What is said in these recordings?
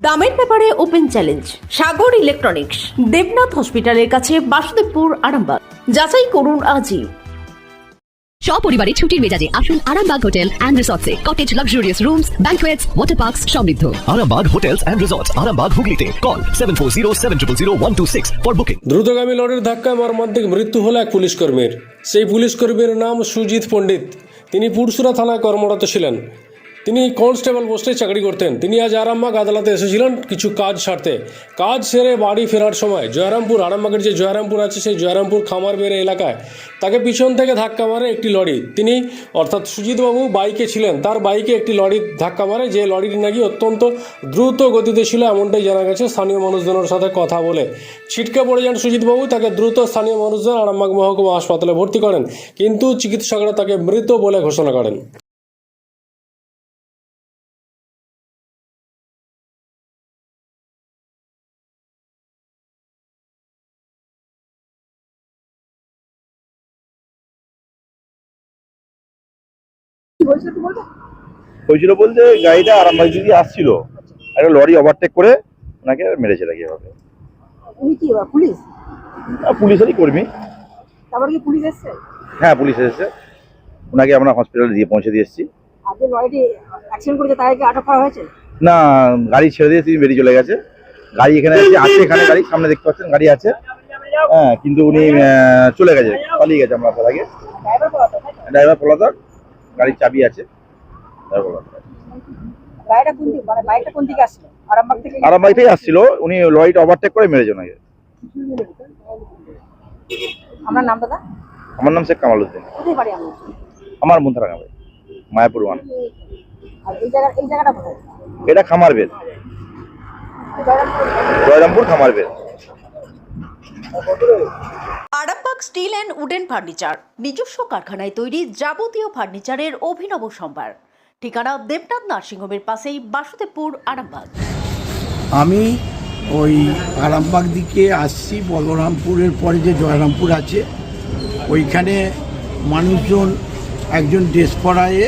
দামের ব্যাপারে open challenge Sagar electronics Debnath হসপিটালের কাছে বাসুদেবপুর আরামবাগ। যাচাই করুন আজই। সপরিবারে ছুটির মেজাজে আসুন Arambagh hotel and রিসর্টসে। Cottage luxurious rooms banquets water parks সমৃদ্ধ। Arambag Hotels and Resorts, Arambag Hooghly Call 740 for booking. দ্রুতগামী লরির ধাক্কায় মর্মান্তিক মৃত্যু হলো এক পুলিশ কর্মীর। সেই পুলিশ কর্মীর নাম সুজিত পণ্ডিত। তিনি পুরসুরা থানায় কর্মরত ছিলেন। তিনি কনস্টেবল পোস্টে চাকরি করতেন। তিনি আজ আরামবাগ আদালতে এসেছিলেন কিছু কাজ সারতে। কাজ সেরে বাড়ি ফেরার সময় জয়রামপুর, আরামবাগের যে জয়রামপুর আছে, সেই জয়রামপুর খামারবেড়ে এলাকায় তাকে পিছন থেকে ধাক্কা মারে একটি লরি। তিনি, অর্থাৎ সুজিতবাবু, বাইকে ছিলেন। তার বাইকে একটি লরি ধাক্কা মারে, যে লরিটি নাকি অত্যন্ত দ্রুত গতিতে ছিল, এমনটাই জানা গেছে স্থানীয় মানুষজনের সাথে কথা বলে। ছিটকে পড়ে যান সুজিতবাবু, তাকে দ্রুত স্থানীয় মানুষজন আরামবাগ মহকুমা হাসপাতালে ভর্তি করেন। কিন্তু চিকিৎসকরা তাকে মৃত বলে ঘোষণা করেন। হয়েছিল বলতে? গাড়িটা আরামবাগ দিকে আসছিল। একটা লরি ওভারটেক করে ওনাকে মেরেছে নাকি এভাবে। উনি কি পুলিশ? পুলিশেরই কর্মী। তারপর কি পুলিশ এসছে? হ্যাঁ পুলিশ এসেছে। ওনাকে আমরা হসপিটালে দিয়ে পৌঁছে দিয়ে এসেছি। আর লরিটি অ্যাক্সিডেন্ট করেছে তাকে কি আটক করা হয়েছে? না গাড়ি ছেড়ে দিয়ে তিনি বেরিয়ে চলে গেছে। গাড়ি এখানে আছে আছে এখানে গাড়ি সামনে দেখতে পাচ্ছেন গাড়ি আছে। হ্যাঁ কিন্তু উনি চলে গেছে পালিয়ে গেছে আমরা আগে। ড্রাইভার পলাতক। গাড়ির চাবি আছে। মানে বাইকটা কোন দিকে আসলো? আরামবাগ থেকে আসছিল। উনি লরিটা ওভারটেক করে নাম দাদা? আমার নাম শেখ কামাল উদ্দিন। আমার মন্থারা মায়াপুর ওয়ান। আর এই জায়গা এই জায়গাটা কোথায়? এটা খামার বেদ জয়রামপুর জয়রামপুর খামার বেদ স্টিল অ্যান্ড উডেন ফার্নিচার নিজস্ব কারখানায় তৈরি যাবতীয় ফার্নিচারের অভিনব সম্ভার। ঠিকানা দেবনাথ নার্সিংহোমের পাশেই বাসুদেবপুর আরামবাগ। আমি ওই আরামবাগ দিকে আসছি বলরামপুরের পরে যে জয়রামপুর আছে ওইখানে মানুষজন একজন ড্রেস পরায়ে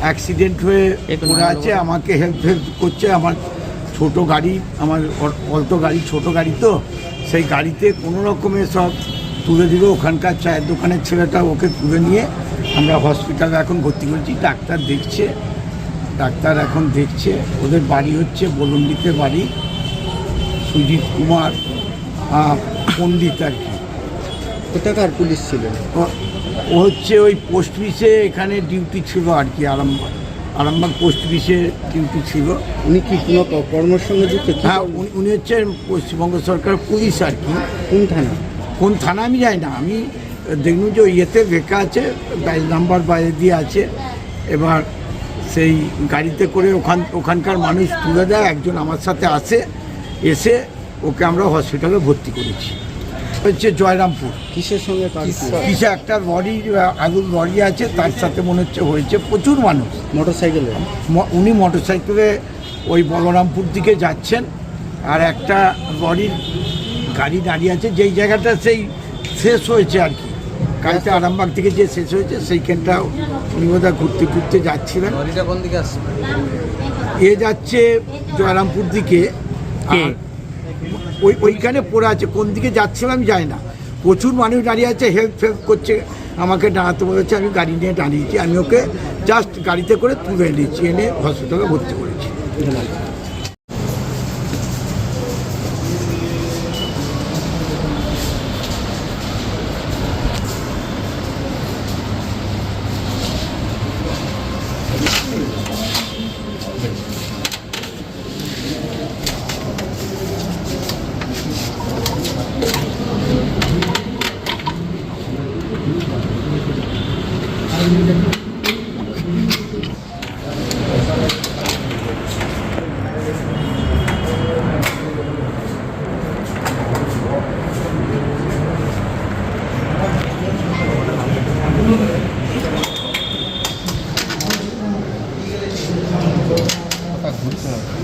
অ্যাক্সিডেন্ট হয়ে পড়ে আছে আমাকে হেল্প হেল্প করছে আমার ছোট গাড়ি আমার অ- অল্টো গাড়ি ছোট গাড়ি তো সেই গাড়িতে কোনো রকমের সব তুলে দিল ওখানকার চায়ের দোকানের ছেলেটা ওকে তুলে নিয়ে আমরা হসপিটালে এখন ভর্তি করেছি। ডাক্তার দেখছে ডাক্তার এখন দেখছে। ওদের বাড়ি হচ্ছে বলন্ডিতে বাড়ি। সুজিত কুমার পণ্ডিত আর কি। কোথাকার পুলিশ ছিলেন ও- ও হচ্ছে ওই পোস্ট অফিসে এখানে ডিউটি ছিল আর কি আরামবাগ। আরামবাগ পোস্ট অফিসে ডিউটি ছিল। উনি কি কোনো কর্মের সঙ্গে যুক্ত? হ্যাঁ উনি উনি হচ্ছে পশ্চিমবঙ্গ সরকার পুলিশ আর কি। কোন থানা? কোন থানা আমি যাই না। আমি দেখলাম যে ওই ইয়েতে লেখা আছে বাইশ নাম্বার বাইরে দিয়ে আছে। এবার সেই গাড়িতে করে ওখান ওখানকার মানুষ তুলে দেয় একজন আমার সাথে আসে এসে ওকে আমরা হসপিটালে ভর্তি করেছি। হচ্ছে জয়রামপুর। কিসের সঙ্গে কিসে একটা লরি আলুর লরি আছে তার সাথে মনে হচ্ছে হয়েছে প্রচুর মানুষ। মোটর সাইকেলে ম- উনি মোটরসাইকেলে ওই বলরামপুর দিকে যাচ্ছেন আর একটা লরির গাড়ি দাঁড়িয়ে আছে যেই জায়গাটা সেই শেষ হয়েছে আর কি। গাড়িটা আরামবাগ থেকে যে শেষ হয়েছে সেইখানটা উনি বোধহয় ঘুরতে ঘুরতে যাচ্ছিলেন। এ যাচ্ছে জয়রামপুর দিকে আর ওই ওইখানে পড়ে আছে কোন দিকে যাচ্ছিল আমি জানি না। প্রচুর মানুষ দাঁড়িয়ে আছে হেল্প হেল্প করছে আমাকে দাঁড়াতে বলেছে আমি গাড়ি নিয়ে দাঁড়িয়েছি আমি ওকে জাস্ট গাড়িতে করে তুলে নিয়েছি এনে হসপিটালে ভর্তি করেছি। Tá curto,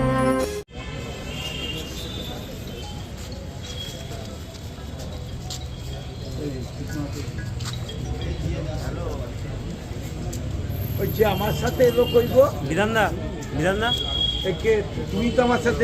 ওই যে আমার সাথে এলো কইব বিধান না বিধান না একে তুমি তো আমার সাথে